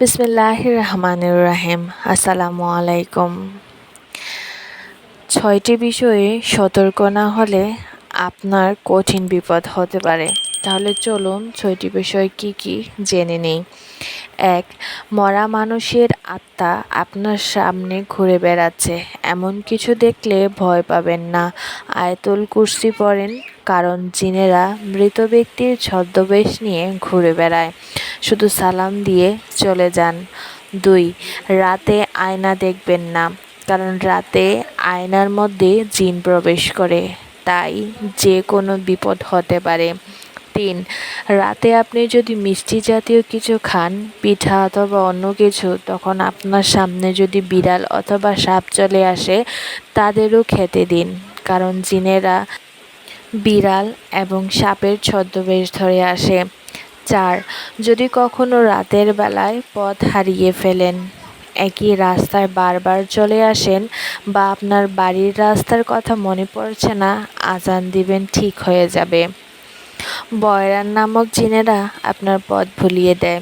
বিসমিল্লাহ রহমানুর রাহিম আসসালামু আলাইকুম ছয়টি বিষয়ে সতর্ক না হলে আপনার কঠিন বিপদ হতে পারে। তাহলে চলুন ছয়টি বিষয় কি কি জেনে নেই। এক, মরা মানুষের আত্মা আপনার সামনে ঘুরে বেড়াচ্ছে। এমন কিছু দেখলে ভয় পাবেন না। আয়তুল কুর্সি পড়েন কারণ জিনেরা মৃত ব্যক্তির ছদ্মবেশ নিয়ে ঘুরে বেড়ায়। শুধু সালাম দিয়ে চলে যান। দুই, রাতে আয়না দেখবেন না, কারণ রাতে আয়নার মধ্যে জিন প্রবেশ করে। তাই যে কোনো বিপদ হতে পারে। তিন, রাতে আপনি যদি মিষ্টি জাতীয় কিছু খান, পিঠা অথবা অন্য কিছু, তখন আপনার সামনে যদি বিড়াল অথবা সাপ চলে আসে, তাদেরও খেতে দিন। কারণ জিনেরা বিড়াল এবং সাপের ছদ্মবেশ ধরে আসে। চার, যদি কখনো রাতের বেলায় পথ হারিয়ে ফেলেন, একই রাস্তায় বারবার চলে আসেন বা আপনার বাড়ির রাস্তার কথা মনে পড়ছে না, আজান দিবেন ঠিক হয়ে যাবে। বয়রান নামক জিনেরা আপনার পথ ভুলিয়ে দেয়।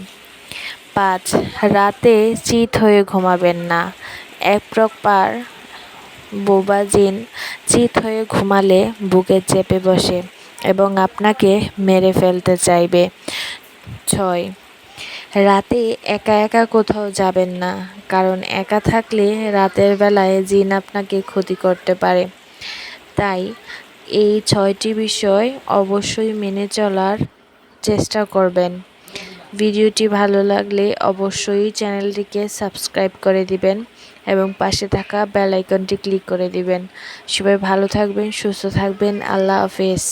পাঁচ, রাতে চিত হয়ে ঘুমাবেন না। এক প্রকার বোবা জিন চিত হয়ে ঘুমালে বুকে চেপে বসে এবং আপনাকে মেরে ফেলতে চাইবে। ছয়, রাতে একা একা কোথাও যাবেন না, কারণ একা থাকলে রাতের বেলায় জিন আপনাকে ক্ষতি করতে পারে। তাই এই ছয়টি বিষয় অবশ্যই মেনে চলার চেষ্টা করবেন। ভিডিওটি ভালো লাগলে অবশ্যই চ্যানেলটিকে সাবস্ক্রাইব করে দিবেন এবং পাশে থাকা বেল আইকনটি ক্লিক করে দিবেন। সবাই ভালো থাকবেন, সুস্থ থাকবেন। আল্লাহ হাফেজ।